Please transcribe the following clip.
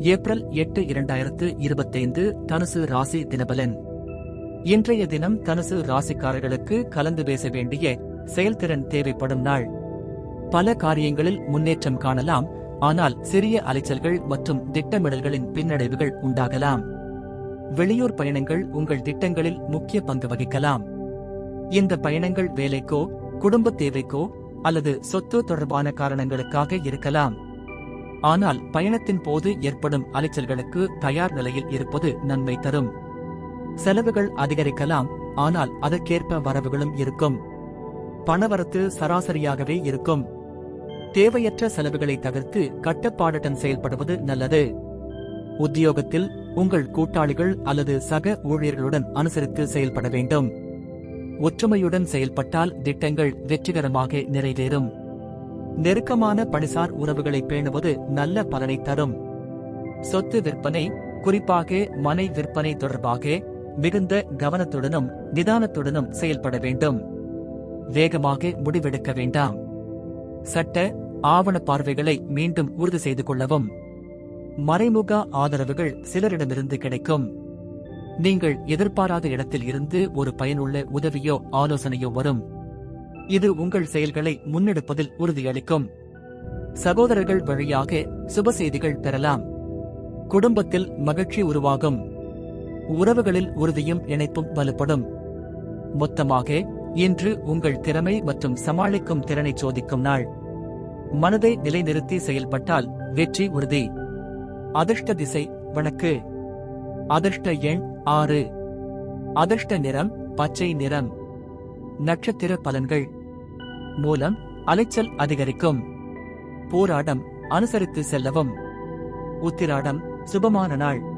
April எட்டு இரண்டாயிரத்து இருபத்தைந்து தனுசு ராசி தினபலன். இன்றைய தினம் தனுசு ராசிக்காரர்களுக்கு கலந்து பேச வேண்டிய செயல்திறன் தேவைப்படும் நாள். பல காரியங்களில் முன்னேற்றம் காணலாம் ஆனால் சிறிய அலைச்சல்கள் மற்றும் திட்டமிடல்களின் பின்னடைவுகள் உண்டாகலாம். வெளியூர் பயணங்கள் உங்கள் திட்டங்களில் முக்கிய பங்கு வகிக்கலாம். இந்த பயணங்கள் வேலைக்கோ குடும்ப தேவைக்கோ அல்லது சொத்து தொடர்பான காரணங்களுக்காக இருக்கலாம். ஆனால் பயணத்தின் போது ஏற்படும் அலைச்சல்களுக்கு தயார் நிலையில் இருப்பது நன்மை தரும். செலவுகள் அதிகரிக்கலாம் ஆனால் அதற்கேற்ப வரவுகளும் இருக்கும். பணவரத்து சராசரியாகவே இருக்கும். தேவையற்ற செலவுகளை தவிர்த்து கட்டுப்பாடுடன் செயல்படுவது நல்லது. உத்தியோகத்தில் உங்கள் கூட்டாளிகள் அல்லது சக ஊழியர்களுடன் அனுசரித்து செயல்பட வேண்டும். ஒற்றுமையுடன் செயல்பட்டால் திட்டங்கள் வெற்றிகரமாக நிறைவேறும். நெருக்கமான பணிசார் உறவுகளை பேணுவது நல்ல பலனை தரும். சொத்து விற்பனை குறிப்பாக மனை விற்பனை தொடர்பாக மிகுந்த கவனத்துடனும் நிதானத்துடனும் செயல்பட வேண்டும். வேகமாக முடிவெடுக்க வேண்டாம். சட்ட ஆவண பார்வைகளை மீண்டும் உறுதி செய்து கொள்ளவும். மறைமுக ஆதரவுகள் சிலரிடமிருந்து கிடைக்கும். நீங்கள் எதிர்பாராத இடத்தில் இருந்து ஒரு பயனுள்ள உதவியோ ஆலோசனையோ வரும். இது உங்கள் செயல்களை முன்னெடுப்பதில் உறுதியளிக்கும். சகோதரர்கள் வழியாக சுப செய்திகள் பெறலாம். குடும்பத்தில் மகிழ்ச்சி உருவாகும். உறவுகளில் உறுதியும் இணைப்பும் வலுப்படும். மொத்தமாக இன்று உங்கள் திறமை மற்றும் சமாளிக்கும் திறனை சோதிக்கும் நாள். மனதை நிலைநிறுத்தி செயல்பட்டால் வெற்றி உறுதி. அதிர்ஷ்ட திசை வணக்கு அதிர்ஷ்ட எண் ஆறு. அதிர்ஷ்ட நிறம் பச்சை நிறம். நட்சத்திர பலன்கள். மூலம் அலைச்சல் அதிகரிக்கும். போராடம் அனுசரித்து செல்லவும். உத்திராடம் சுபமான நாள்.